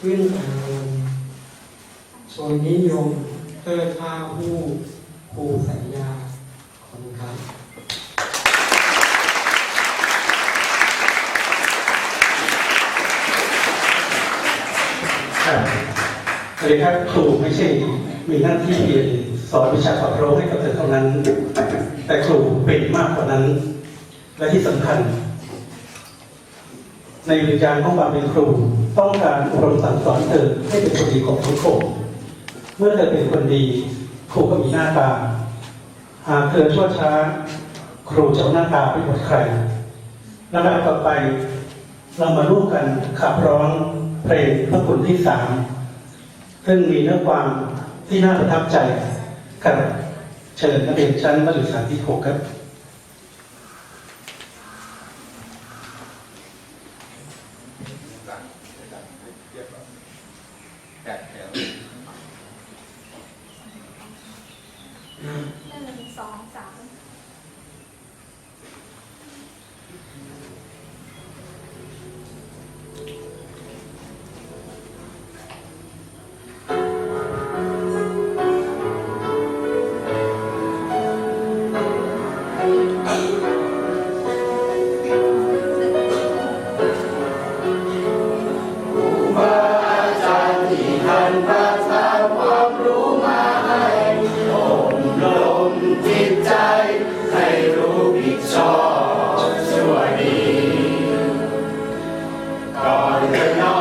ขึ้นอารมณ์ชนนิยมเทิดท่าผู้ภูสัญญาขอบคุณครับครับสวัสดีครับครูไม่ใช่มีหน้าที่สอนวิชาความรู้ให้กับเธอเท่านั้น แต่ครูเป็นมากกว่านั้น และที่สำคัญ ในวิญญาณของความเป็นครู ต้องการอบรมสั่งสอนเธอให้เป็นคนดีของสังคมเมื่อเธอเป็นคนดี ครูก็มีหน้าตา หากเธอชั่วช้า ครูจะเอาหน้าตาไปหมดใครลำดับต่อไป เรามาร่วมกันขับร้องเพลงพระคุณที่สามซึ่งมีเนื้อความที่น่าประทับใจครับเชิญนักเรียนชั้นมัธยมศึกษาที่หกครับ God is not.